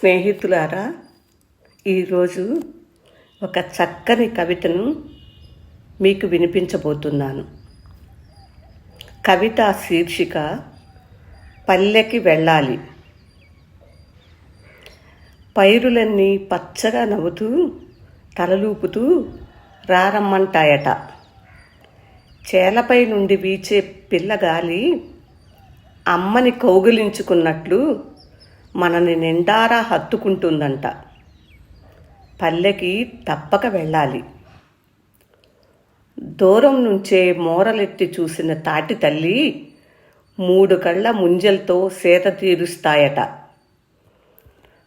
స్నేహితులారా ఈరోజు ఒక చక్కని కవితను మీకు వినిపించబోతున్నాను. కవిత శీర్షిక పల్లెకి వెళ్ళాలి. పైరులన్నీ పచ్చగా నవ్వుతూ తలలూపుతూ రారమ్మంటాయట. చేలపై నుండి వీచే పిల్లగాలి అమ్మని కౌగిలించుకున్నట్లు మనని నిండారా హత్తుకుంటుందంట. పల్లెకి తప్పక వెళ్ళాలి. దూరం నుంచే మోరలెత్తి చూసిన తాటి తల్లి మూడు కళ్ళ ముంజలతో సేత తీరుస్తాయట.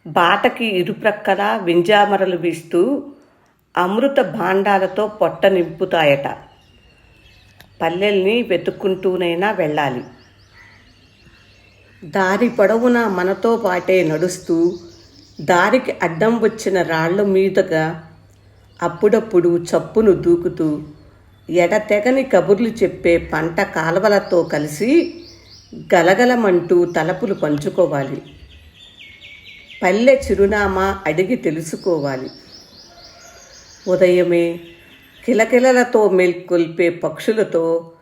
బాటకి ఇరుప్రక్కల వింజామరలు వీస్తూ అమృత భాండాలతో పొట్ట నింపుతాయట. పల్లెల్ని వెతుక్కుంటూనైనా వెళ్ళాలి. దారి పొడవున మనతో పాటే నడుస్తూ దారికి అడ్డం వచ్చిన రాళ్ళ మీదుగా అప్పుడప్పుడు చప్పును దూకుతూ ఎడతెగని కబుర్లు చెప్పే పంట కాలవలతో కలిసి గలగలమంటూ తలపులు పంచుకోవాలి. పల్లె చిరునామా అడిగి తెలుసుకోవాలి. ఉదయమే కిలకిలలతో మేల్కొల్పే పక్షులతో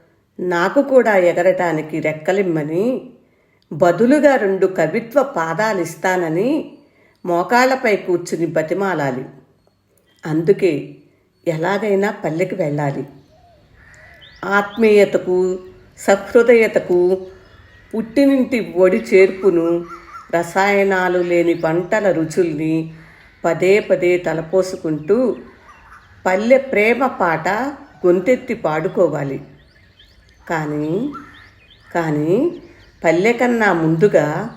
నాకు కూడా ఎగరటానికి రెక్కలిమ్మని బదులుగా రెండు కవిత్వ పాదాలిస్తానని మోకాళ్ళపై కూర్చుని బతిమాలాలి. అందుకే ఎలాగైనా పల్లెకి వెళ్ళాలి. ఆత్మీయతకు సహృదయతకు పుట్టినింటి ఒడి చేర్పును రసాయనాలు లేని పంటల రుచుల్ని పదే పదే తలపోసుకుంటూ పల్లె ప్రేమ పాట గొంతెత్తి పాడుకోవాలి. కానీ కానీ పల్లె కన్నా ముందుగా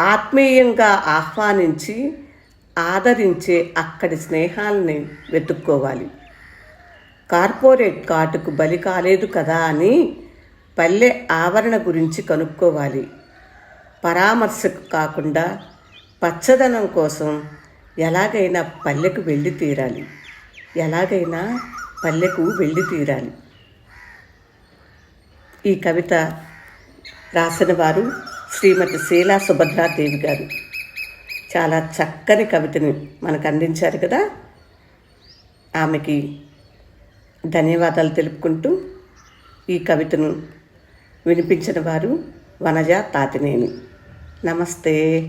ఆత్మీయంగా ఆహ్వానించి ఆదరించే అక్కడి స్నేహాలని వెతుక్కోవాలి. కార్పొరేట్ కాటుకు బలి కాలేదు కదా అని పల్లె ఆవరణ గురించి కనుక్కోవాలి. పరామర్శకు కాకుండా పచ్చదనం కోసం ఎలాగైనా పల్లెకు వెళ్ళి తీరాలి. ఎలాగైనా పల్లెకు వెళ్ళి తీరాలి. ఈ కవిత రాసిన వారు శ్రీమతి శీలా సుభద్రాదేవి గారు. చాలా చక్కని కవితని మనకు అందించారు కదా. ఆమెకి ధన్యవాదాలు తెలుపుకుంటూ ఈ కవితను వినిపించిన వారు వనజ తాతినేని. నమస్తే.